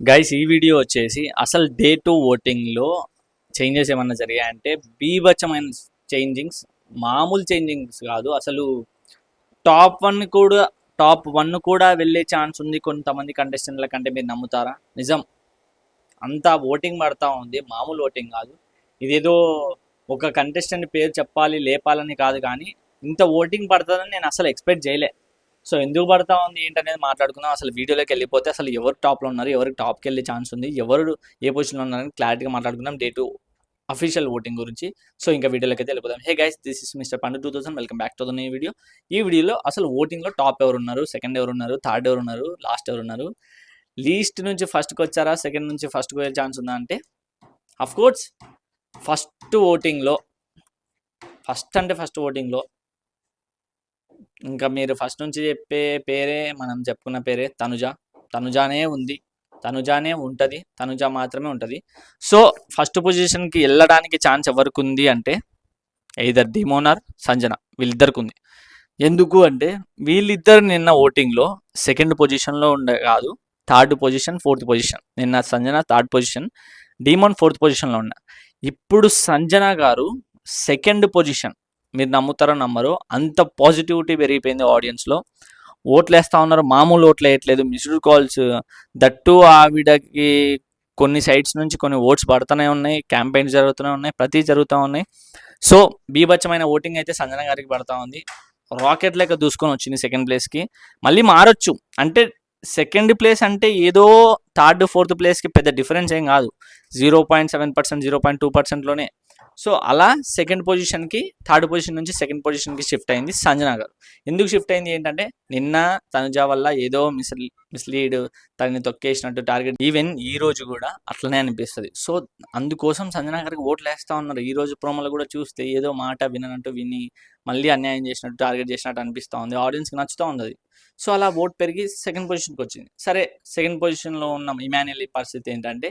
Guys ఈ video వచ్చేసి అసలు డే టు ఓటింగ్లో చేంజెస్ ఏమన్నా జరిగాయంటే బీభత్సమైన చేంజింగ్స్ మామూలు చేంజింగ్స్ కాదు. అసలు టాప్ వన్ కూడా టాప్ వన్ కూడా వెళ్ళే ఛాన్స్ ఉంది కొంతమంది కంటెస్టెంట్ల కంటే మీరు నమ్ముతారా? నిజం. అంతా ఓటింగ్ పడతా ఉంది. మామూలు ఓటింగ్ కాదు. ఇదేదో ఒక కంటెస్టెంట్ పేరు చెప్పాలి లేపాలని కాదు కానీ ఇంత ఓటింగ్ పడుతుందని నేను అసలు ఎక్స్పెక్ట్ చేయలే. సో ఎందుకు పడతా ఉంది ఏంటనేది మాట్లాడుకుందాం. అసలు వీడియోలోకి వెళ్ళిపోతే అసలు ఎవరు టాప్లో ఉన్నారు ఎవరికి టాప్కి వెళ్ళే ఛాన్స్ ఉంది ఎవరు ఏ పొజిషన్లో ఉన్నారని క్లారిటీగా మాట్లాడుకుందాం డే టు అఫీషియల్ ఓటింగ్ గురించి. సో ఇంకా వీడియోలోకి అయితే వెళ్ళిపోదాం. Hey guys this is mister Pandu two thousand. Welcome back to the video. ఈ వీడియోలో అసలు ఓటింగ్లో టాప్ ఎవరు ఉన్నారు సెకండ్ ఎవరు ఉన్నారు థర్డ్ ఎవరు ఉన్నారు లాస్ట్ ఎవరు ఉన్నారు? లీస్ట్ నుంచి ఫస్ట్కి వచ్చారా సెకండ్ నుంచి ఫస్ట్కి వెళ్ళే ఛాన్స్ ఉందా అంటే? అఫ్ కోర్స్ ఫస్ట్ ఓటింగ్లో ఫస్ట్ అంటే ఫస్ట్ ఓటింగ్లో ఇంకా మీరు ఫస్ట్ నుంచి చెప్పే పేరే మనం చెప్పుకున్న పేరే తనుజ. తనుజానే ఉంది. తనుజానే ఉంటుంది. తనుజ మాత్రమే ఉంటుంది. సో ఫస్ట్ పొజిషన్కి వెళ్ళడానికి ఛాన్స్ ఎవరికి ఉంది అంటే ఎయిదర్ డిమోనార్ సంజన వీళ్ళిద్దరికి ఉంది. ఎందుకు అంటే వీళ్ళిద్దరు నిన్న ఓటింగ్లో సెకండ్ పొజిషన్లో ఉండే కాదు థర్డ్ పొజిషన్ ఫోర్త్ పొజిషన్ నిన్న Sanjana third position demon fourth పొజిషన్లో ఉన్న ఇప్పుడు సంజన గారు సెకండ్ పొజిషన్ మీరు నమ్ముతారో నమ్మరు అంత పాజిటివిటీ పెరిగిపోయింది ఆడియన్స్లో ఓట్లు వేస్తూ ఉన్నారు మామూలు ఓట్లు వేయట్లేదు మిస్డ్ కాల్స్ దట్టు ఆవిడకి కొన్ని సైట్స్ నుంచి కొన్ని ఓట్స్ పడుతూనే ఉన్నాయి క్యాంపెయిన్స్ జరుగుతూనే ఉన్నాయి ప్రతి జరుగుతూ ఉన్నాయి. సో బీభత్సమైన ఓటింగ్ అయితే సంజన గారికి పడతా ఉంది. రాకెట్ లెక్క దూసుకొని వచ్చింది సెకండ్ ప్లేస్కి మళ్ళీ మారొచ్చు. అంటే సెకండ్ ప్లేస్ అంటే ఏదో థర్డ్ ఫోర్త్ ప్లేస్కి పెద్ద డిఫరెన్స్ ఏం కాదు. Zero point seven percent zero point two పర్సెంట్లోనే so అలా సెకండ్ పొజిషన్కి థర్డ్ పొజిషన్ నుంచి సెకండ్ పొజిషన్కి షిఫ్ట్ అయింది సంజన గారు. ఎందుకు షిఫ్ట్ అయింది ఏంటంటే నిన్న తనుజ వల్ల ఏదో మిస్ మిస్లీడ్ తనని తొక్కేసినట్టు టార్గెట్ ఈవెన్ ఈ రోజు కూడా అట్లనే అనిపిస్తుంది. సో అందుకోసం సంజన గారికి ఓట్లు వేస్తూ ఉన్నారు. ఈ రోజు ప్రోమోలో కూడా చూస్తే ఏదో మాట విననట్టు విని మళ్ళీ అన్యాయం చేసినట్టు టార్గెట్ చేసినట్టు అనిపిస్తూ ఉంది. ఆడియన్స్కి నచ్చుతూ ఉంది సో అలా ఓట్ పెరిగి సెకండ్ పొజిషన్కి వచ్చింది. సరే సెకండ్ పొజిషన్లో ఉన్న ఇమాన్యుల్ పరిస్థితి ఏంటంటే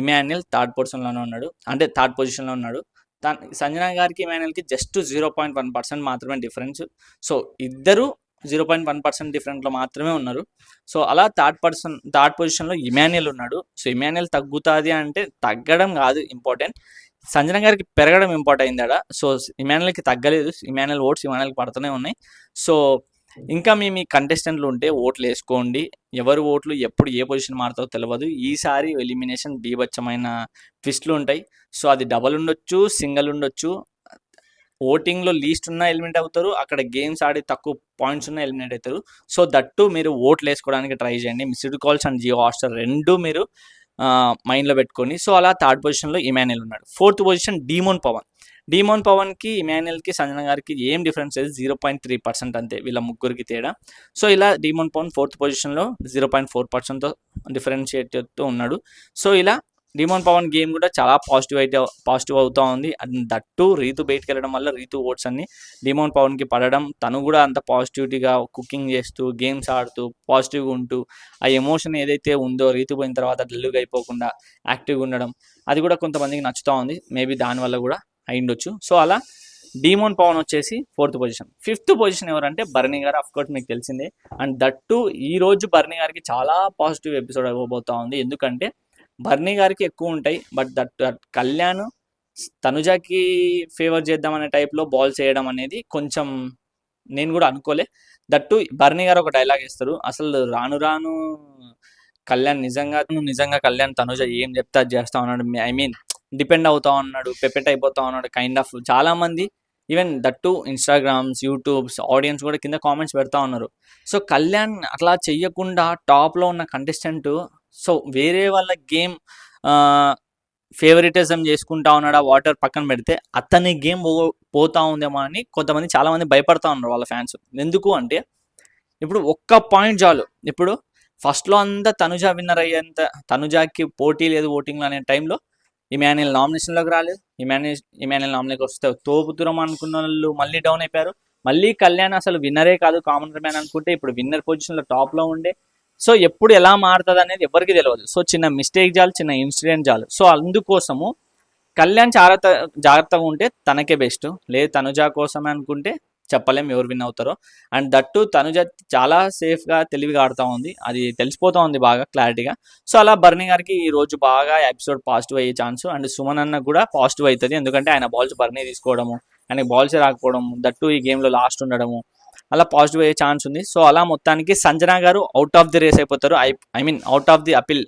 ఇమాన్యుల్ థర్డ్ పొజిషన్లోనే ఉన్నాడు. అంటే థర్డ్ పొజిషన్లో ఉన్నాడు. తన సంజన గారికి ఇమాన్యుయల్కి just zero point one percent మాత్రమే డిఫరెన్స్. సో ఇద్దరు జీరో పాయింట్ వన్ పర్సెంట్ డిఫరెంట్లో మాత్రమే ఉన్నారు. సో అలా థర్డ్ పర్సన్ థర్డ్ పొజిషన్లో ఇమాన్యుయల్ ఉన్నాడు. సో ఇమానియల్ తగ్గుతుంది అంటే తగ్గడం కాదు ఇంపార్టెంట్. సంజన గారికి పెరగడం ఇంపార్టెంట్ అయింది సో ఇమాన్యుయల్కి తగ్గలేదు. ఇమాన్యుయల్ ఓట్స్ ఇమాన్యుయల్కి పడుతూనే ఉన్నాయి. సో ఇంకా మీ మీ కంటెస్టెంట్లు ఉంటే ఓట్లు వేసుకోండి. ఎవరు ఓట్లు ఎప్పుడు ఏ పొజిషన్ మారుతారో తెలియదు ఈసారి ఎలిమినేషన్ బీభత్సమైన ట్విస్ట్లు ఉంటాయి. సో అది డబల్ ఉండొచ్చు సింగిల్ ఉండొచ్చు. ఓటింగ్లో లీస్ట్ ఉన్న ఎలిమినేట్ అవుతారు. అక్కడ గేమ్స్ ఆడి తక్కువ పాయింట్స్ ఉన్న ఎలిమినేట్ అవుతారు. సో దట్టు మీరు ఓట్లు వేసుకోవడానికి ట్రై చేయండి. Missed calls and Jio Hotstar రెండు మీరు మైండ్లో పెట్టుకొని. సో అలా థర్డ్ పొజిషన్లో ఇమాన్యుయల్ ఉన్నాడు. Fourth position Demon Pavan. Demon పవన్కి ఇమాన్యుయల్కి సంజన గారికి ఏం డిఫరెన్స్ లేదు. జీరో పాయింట్ త్రీ పర్సెంట్ అంతే వీళ్ళ ముగ్గురికి తేడా. సో ఇలా డీమోన్ పవన్ ఫోర్త్ పొజిషన్లో జీరో పాయింట్ ఫోర్ పర్సెంట్తో డిఫరెన్షియేట్తో ఉన్నాడు. సో ఇలా డీమోన్ పవన్ గేమ్ కూడా చాలా పాజిటివ్ అయితే పాజిటివ్ అవుతూ ఉంది. అండ్ దట్టు రీతు బయటకు వెళ్ళడం వల్ల రీతు ఓట్స్ అన్ని డిమోన్ పవన్కి పడడం తను కూడా అంత పాజిటివిటీగా కుకింగ్ చేస్తూ గేమ్స్ ఆడుతూ పాజిటివ్గా ఉంటూ ఆ ఎమోషన్ ఏదైతే ఉందో రీతు పోయిన తర్వాత డల్లుగా అయిపోకుండా యాక్టివ్గా ఉండడం అది కూడా కొంతమందికి నచ్చుతూ ఉంది. మేబీ దానివల్ల కూడా అయిండొచ్చు సో అలా డీమోన్ పవన్ వచ్చేసి ఫోర్త్ పొజిషన్. ఫిఫ్త్ పొజిషన్ ఎవరంటే బర్నీ గారు అఫ్ కోర్స్ మీకు తెలిసిందే. అండ్ దట్టు ఈ రోజు బర్నీ గారికి చాలా పాజిటివ్ ఎపిసోడ్ అవ్వబోతా ఉంది. ఎందుకంటే బర్నీ గారికి ఎక్కువ ఉంటాయి. బట్ దట్ దట్ కళ్యాణ్ తనుజాకి ఫేవర్ చేద్దామనే టైప్లో బాల్స్ వేయడం అనేది కొంచెం నేను కూడా అనుకోలే. దట్టు బర్నీ గారు ఒక డైలాగ్ ఇస్తారు అసలు రాను రాను కళ్యాణ్ నిజంగా నిజంగా కళ్యాణ్ తనుజ ఏం చెప్తా చేస్తా ఉన్నాడు? ఐ మీన్ డిపెండ్ అవుతా ఉన్నాడు పెపెట్ అయిపోతా ఉన్నాడు కైండ్ ఆఫ్ చాలా మంది even that Instagrams YouTubes audience కూడా కింద కామెంట్స్ పెడతా ఉన్నారు. సో కళ్యాణ్ అట్లా చెయ్యకుండా టాప్లో ఉన్న కంటెస్టెంట్ సో వేరే వాళ్ళ గేమ్ ఫేవరెటిజం చేసుకుంటా ఉన్నాడా వాటర్ పక్కన పెడితే అతని గేమ్ పోతా ఉందేమో అని కొంతమంది చాలామంది భయపడతా ఉన్నారు వాళ్ళ ఫ్యాన్స్ ఎందుకు అంటే ఇప్పుడు ఒక్క పాయింట్ చాలు. ఇప్పుడు ఫస్ట్లో అంతా తనుజా విన్నర్ అయ్యేంత తనుజాకి పోటీ లేదు ఓటింగ్లో అనే టైంలో ఇమాన్యుల్ నామినేషన్లోకి రాలేదు. ఇమాన్యుల్ ఇమాన్యుల్ నామినేషన్ వస్తే తోపుతురం అనుకున్న వాళ్ళు మళ్ళీ డౌన్ అయిపోయారు. మళ్ళీ కళ్యాణ్ అసలు విన్నరే కాదు కామన్ మ్యాన్ అనుకుంటే ఇప్పుడు విన్నర్ పొజిషన్లో టాప్లో ఉండే. సో ఎప్పుడు ఎలా మారుతుంది అనేది ఎవరికి తెలియదు సో చిన్న మిస్టేక్ చాలు చిన్న ఇన్సిడెంట్ చాలు. సో అందుకోసము కళ్యాణ్ జాగ్రత్త జాగ్రత్తగా ఉంటే తనకే బెస్ట్. లేదు తనుజా కోసమే అనుకుంటే చెప్పలేం ఎవరు విన్ అవుతారో. అండ్ దట్టు తనుజ చాలా సేఫ్గా తెలివిగా ఆడుతూ ఉంది. అది తెలిసిపోతూ ఉంది బాగా క్లారిటీగా సో అలా బర్నీ గారికి ఈ రోజు బాగా ఎపిసోడ్ పాజిటివ్ అయ్యే ఛాన్స్ అండ్ సుమన్ అన్న కూడా పాజిటివ్ అవుతుంది. ఎందుకంటే ఆయన బాల్స్ బర్నీ తీసుకోవడము ఆయనకి బాల్స్ రాకపోవడం దట్టు ఈ గేమ్లో లాస్ట్ ఉండడము అలా పాజిటివ్ అయ్యే ఛాన్స్ ఉంది. సో అలా మొత్తానికి సంజన గారు అవుట్ ఆఫ్ ది రేస్ అయిపోతారు. I I mean out of the appeal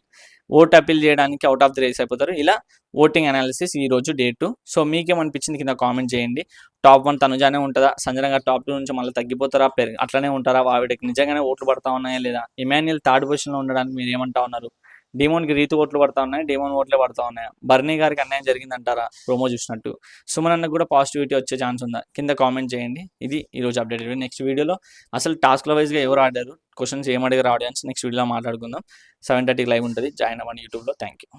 vote appeal చేయడానికి అవుట్ ఆఫ్ ది రేస్ అయిపోతారు. ఇలా ఓటింగ్ అనాలిసిస్ ఈ రోజు డే టూ సో మీకేమనిపించింది? కింద కామెంట్ చేయండి. టాప్ వన్ తనుజానే ఉంటుందా? సంజన గారు టాప్ టూ నుంచి మళ్ళీ తగ్గిపోతారా? పెరిగి అట్లనే ఉంటారా? ఆవిడకి నిజంగానే ఓట్లు పడతా ఉన్నాయా లేదా? ఇమాన్యుల్ థర్డ్ పొజిషన్లో ఉండడానికి మీరు ఏమంటా ఉన్నారు? డీమోన్కి రీతి ఓట్లు పడతా ఉన్నాయి డీమోన్ ఓట్లే పడతా ఉన్నాయి. బర్నీ గారికి అన్యాయం జరిగిందంటారా? ప్రోమో చూసినట్టు. సుమన్ అన్న కూడా పాజిటివిటీ వచ్చే ఛాన్స్ ఉందా? కింద కామెంట్ చేయండి. ఇది ఈ రోజు అప్డేట్ నెక్స్ట్ వీడియోలో అసలు టాస్క్ల వైజ్గా ఎవరు ఆడారు? క్వశ్చన్స్ ఏం అడిగారు ఆడియన్స్? నెక్స్ట్ వీడియోలో మాట్లాడుకుందాం. సెవెన్ థర్టీకి లైవ్ ఉంటుంది. జాయిన్ అవ్వండి యూట్యూబ్లో. Thank you